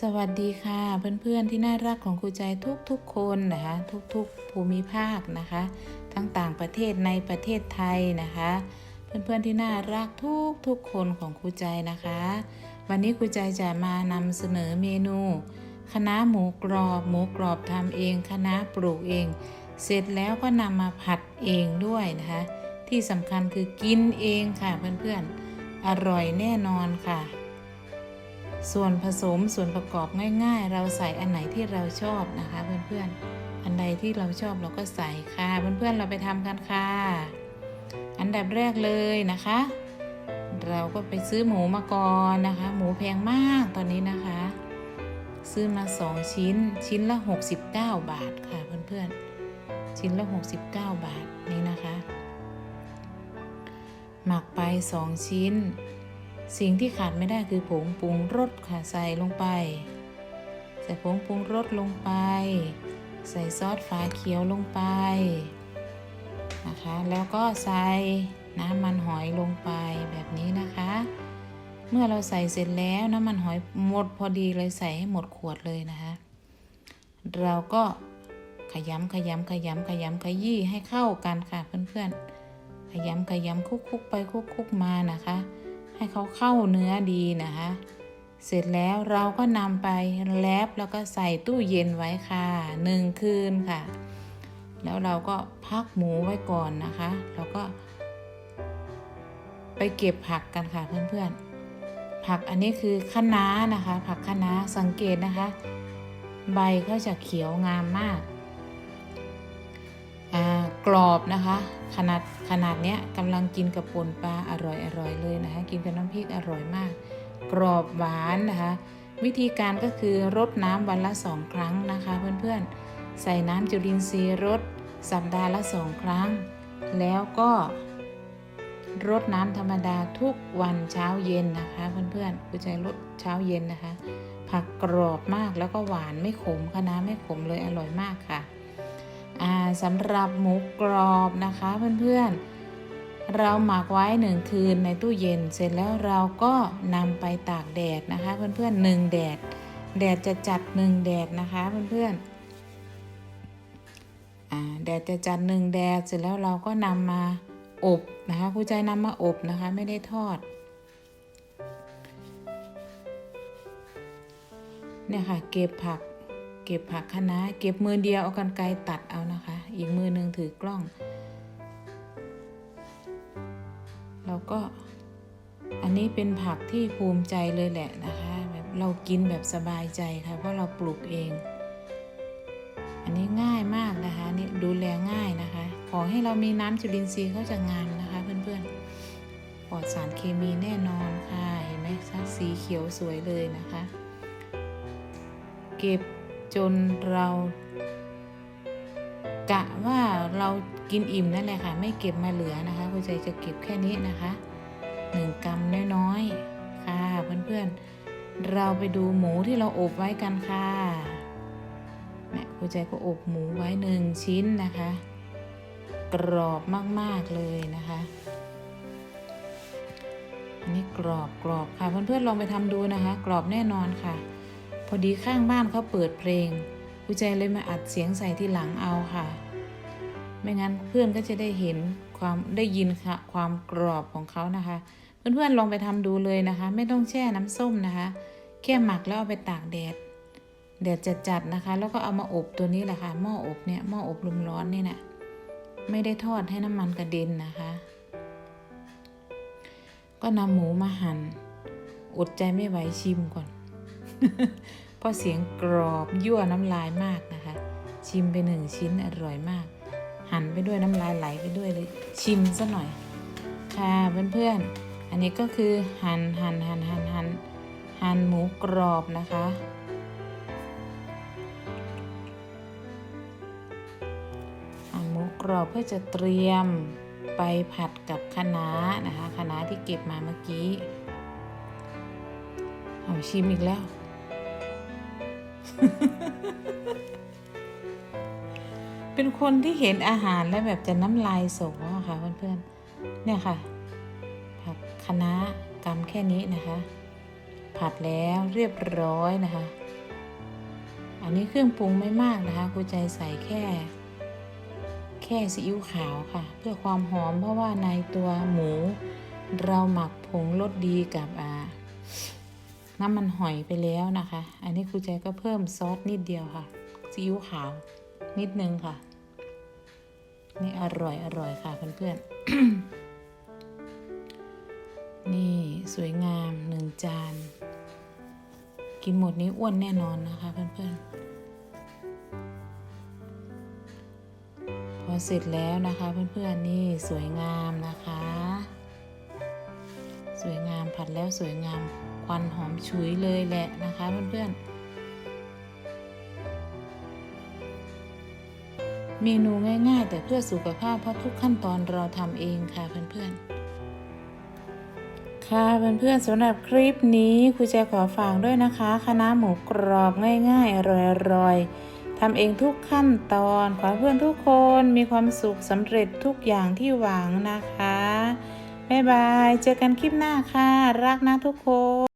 สวัสดีค่ะ เพื่อนๆที่น่ารักของครูใจทุกๆคนนะคะ ทุกๆภูมิภาคนะคะ ทั้งต่างประเทศในประเทศไทยนะคะ เพื่อนๆที่น่ารักทุกๆคนของครูใจนะคะ วันนี้ครูใจจะมานำเสนอเมนูคณะหมูกรอบ หมูกรอบทำเองคณะปลูกเอง เสร็จแล้วก็นำมาผัดเองด้วยนะคะ ที่สำคัญคือกินเองค่ะเพื่อนๆอร่อยแน่นอนค่ะ ส่วนผสมส่วนประกอบง่าย ๆ เราใส่อันไหนที่เราชอบนะคะเพื่อนๆ อันใดที่เราชอบเราก็ใส่ค่ะเพื่อนๆเราไปทำกันค่ะ อันดับแรกเลยนะคะ เราก็ไปซื้อหมูมาก่อนนะคะ หมูแพงมากตอนนี้นะคะ ซื้อมาสองชิ้นชิ้นละ 69 บาทค่ะเพื่อนๆ ชิ้นละ 69 บาทนี่นะคะ หมักไป 2 ชิ้น สิ่งที่ขาดไม่ได้คือผงปรุงรสค่ะใส่ลงไป ใส่ผงปรุงรสลงไป ใส่ซอสฝาเขียวลงไปนะคะ แล้วก็ใส่น้ำมันหอยลงไปแบบนี้นะคะ เมื่อเราใส่เสร็จแล้วน้ำมันหอยหมดพอดีเลยใส่ให้หมดขวดเลยนะคะ เราก็ขยำขยำขยำขยำขยี้ให้เข้ากันค่ะเพื่อนๆขยำขยำคุกๆไปคุกๆมานะคะ ให้เขาเข้าเนื้อดีนะคะ เสร็จแล้วเราก็นำไปแลบแล้วก็ใส่ตู้เย็นไว้ค่ะหนึ่งคืนค่ะ แล้วเราก็พักหมูไว้ก่อนนะคะ แล้วก็ ไปเก็บผักกันค่ะเพื่อนๆ ผักอันนี้คือคะน้านะคะ ผักคะน้าสังเกตนะคะ ใบเขาจะเขียวงามมาก กรอบนะคะ ขนาดขนาดเนี้ยกำลังกินกับปนปลาอร่อยอร่อยเลยนะคะ กินกับน้ำพริกอร่อยมาก กรอบหวานนะคะ วิธีการก็คือรดน้ำวันละสองครั้งนะคะ เพื่อนๆ ใส่น้ำจุลินทรีย์รดสัปดาห์ละสองครั้ง แล้วก็รดน้ำธรรมดาทุกวันเช้าเย็นนะคะ เพื่อนๆกูจรดเช้าเย็นนะคะ ผักกรอบมากแล้วก็หวานไม่ขมคะน้าไม่ขมเลยอร่อยมากค่ะ สำหรับหมูกรอบนะคะเพื่อนๆ เราหมักไว้หนึ่งคืนในตู้เย็น เสร็จแล้วเราก็นำไปตากแดดนะคะเพื่อนๆหนึ่งแดด แดดจะจัดหนึ่งแดดนะคะเพื่อนๆแดดจะจัดหนึ่งแดดเสร็จแล้วเราก็นำมาอบนะคะผู้ใจนำมาอบนะคะไม่ได้ทอดเนี่ยค่ะเก็บผัก เก็บผักคะน้าเก็บมือเดียวเอากันไกรตัดเอานะคะ อีกมือหนึ่งถือกล้อง แล้วก็อันนี้เป็นผักที่ภูมิใจเลยแหละนะคะแบบเรากินแบบสบายใจค่ะเพราะเราปลูกเอง อันนี้ง่ายมากนะคะนี่ดูแลง่ายนะคะ ขอให้เรามีน้ำจุลินทรีย์เขาจะงามนะคะเพื่อนๆปลอดสารเคมีแน่นอนค่ะเห็นไหมสีเขียวสวยเลยนะคะ เก็บ จนเรากะว่าเรากินอิ่มนั่นแหละค่ะ ไม่เก็บมาเหลือนะคะคุณใจจะเก็บแค่นี้นะคะหนึ่งกรัมน้อยๆค่ะเพื่อนๆเราไปดูหมูที่เราอบไว้กันค่ะเนี่คุณใจก็อบหมูไว้หนึ่งชิ้นนะคะ กรอบมากๆเลยนะคะนนี้กรอบกรอบค่ะเพื่อนๆลองไปทำดูนะคะ กรอบแน่นอนค่ะ พอดีข้างบ้านเขาเปิดเพลงกูใจเลยมาอัดเสียงใส่ที่หลังเอาค่ะ ไม่งั้นเพื่อนก็จะได้เห็นความได้ยินค่ะความกรอบของเขานะคะ เพื่อนๆลองไปทำดูเลยนะคะ ไม่ต้องแช่น้ำส้มนะคะ แค่หมักแล้วเอาไปตากแดด แดดจัดๆนะคะ แล้วก็เอามาอบตัวนี้แหละค่ะหม้ออบเนี่ยหม้ออบลมร้อนนี่นะไม่ได้ทอดให้น้ำมันกระเด็นนะคะ ก็นำหมูมาหัน่นอดใจไม่ไหวชิมก่อน เพราะเสียงกรอบยั่วน้ำลายมากนะคะ ชิมไปหนึ่งชิ้นอร่อยมาก หั่นไปด้วยน้ำลายไหลไปด้วยเลยชิมซะหน่อย ค่ะเพื่อนๆ อันนี้ก็คือหั่นหั่นหั่นหั่นหั่นหั่นหมูกรอบนะคะหั่นหมูกรอบเพื่อจะเตรียมไปผัดกับคะน้านะคะคะน้าที่เก็บมาเมื่อกี้เอาชิมอีกแล้ว เป็นคนที่เห็นอาหารแล้วแบบจะน้ำลายสออะค่ะเพื่อนๆ เนี่ยค่ะ ผักคะน้ากำแค่นี้นะคะ ผัดแล้วเรียบร้อยนะคะ อันนี้เครื่องปรุงไม่มากนะคะครูใจใส่แค่ แค่ซีอิ๊วขาวค่ะ เพื่อความหอมเพราะว่าในตัวหมู เราหมักผงรสดีกับอ่า น้ำมันหอยไปแล้วนะคะ อันนี้ครูใจก็เพิ่มซอสนิดเดียวค่ะซีอิ๊วขาวนิดนึงค่ะ นี่อร่อยอร่อยค่ะเพื่อนๆ นี่สวยงามหนึ่งจาน กินหมดนี้อ้วนแน่นอนนะคะเพื่อนๆ พอเสร็จแล้วนะคะเพื่อนๆ นี่สวยงาม ดแล้วสวยงาม ควันหอมฉุยเลยแหละนะคะเพื่อนๆ เมนูง่ายๆ แต่เพื่อสุขภาพเพราะทุกขั้นตอนเราทำเองค่ะเพื่อนๆ ค่ะเพื่อนๆสำหรับคลิปนี้ครูแจขอฝากด้วยนะคะคณะน้าหมูกรอบง่ายๆ อร่อยๆทำเองทุกขั้นตอน ขอเพื่อนทุกคนมีความสุขสำเร็จทุกอย่างที่หวังนะคะ บ๊ายบาย เจอกันคลิปหน้าค่ะ รักนะทุกคน